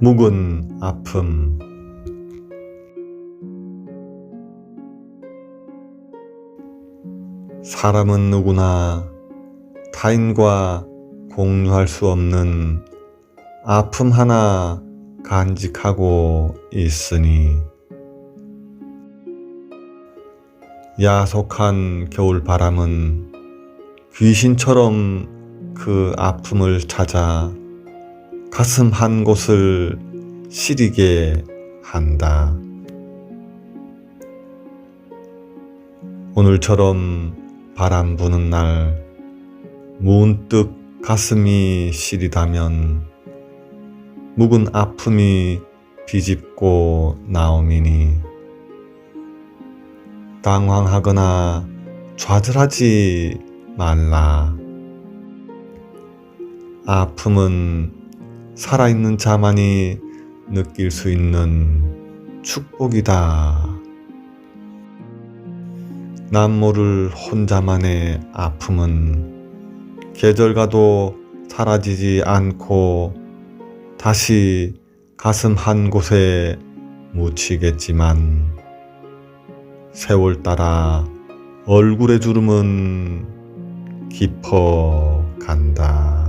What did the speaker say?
묵은 아픔. 사람은 누구나 타인과 공유할 수 없는 아픔 하나 간직하고 있으니 야속한 겨울 바람은 귀신처럼 그 아픔을 찾아 가슴 한 곳을 시리게 한다. 오늘처럼 바람 부는 날 문득 가슴이 시리다면 묵은 아픔이 비집고 나오미니 당황하거나 좌절하지 말라. 아픔은 살아있는 자만이 느낄 수 있는 축복이다. 남모를 혼자만의 아픔은 계절 가도 사라지지 않고 다시 가슴 한 곳에 묻히겠지만 세월 따라 얼굴의 주름은 깊어 간다.